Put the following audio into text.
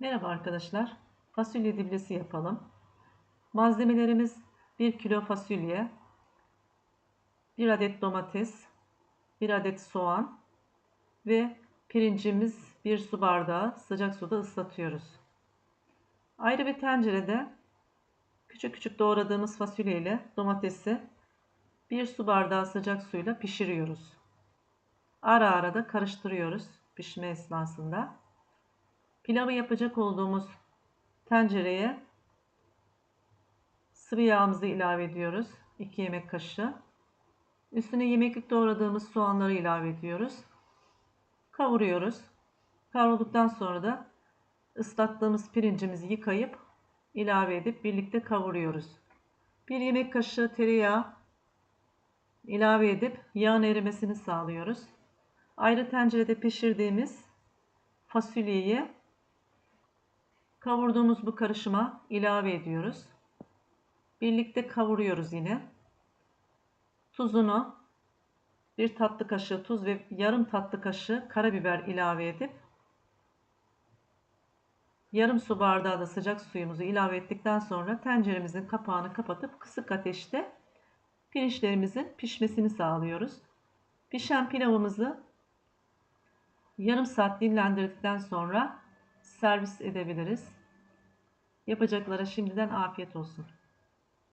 Merhaba arkadaşlar. Fasulye diblesi yapalım. Malzemelerimiz 1 kilo fasulye, 1 adet domates, 1 adet soğan ve pirincimiz 1 su bardağı sıcak suda ıslatıyoruz. Ayrı bir tencerede küçük küçük doğradığımız fasulye ile domatesi 1 su bardağı sıcak suyla pişiriyoruz. Ara ara da karıştırıyoruz pişme esnasında. Pilavı yapacak olduğumuz tencereye sıvı yağımızı ilave ediyoruz. 2 yemek kaşığı. Üstüne yemeklik doğradığımız soğanları ilave ediyoruz. Kavuruyoruz. Kavrulduktan sonra da ıslattığımız pirincimizi yıkayıp ilave edip birlikte kavuruyoruz. 1 yemek kaşığı tereyağı ilave edip yağın erimesini sağlıyoruz. Ayrı tencerede pişirdiğimiz fasulyeyi Kavurduğumuz bu karışıma ilave ediyoruz. Birlikte kavuruyoruz yine. Tuzunu bir tatlı kaşığı tuz ve yarım tatlı kaşığı karabiber ilave edip yarım su bardağı da sıcak suyumuzu ilave ettikten sonra tenceremizin kapağını kapatıp kısık ateşte pirinçlerimizin pişmesini sağlıyoruz. Pişen pilavımızı yarım saat dinlendirdikten sonra servis edebiliriz. Yapacaklara şimdiden afiyet olsun.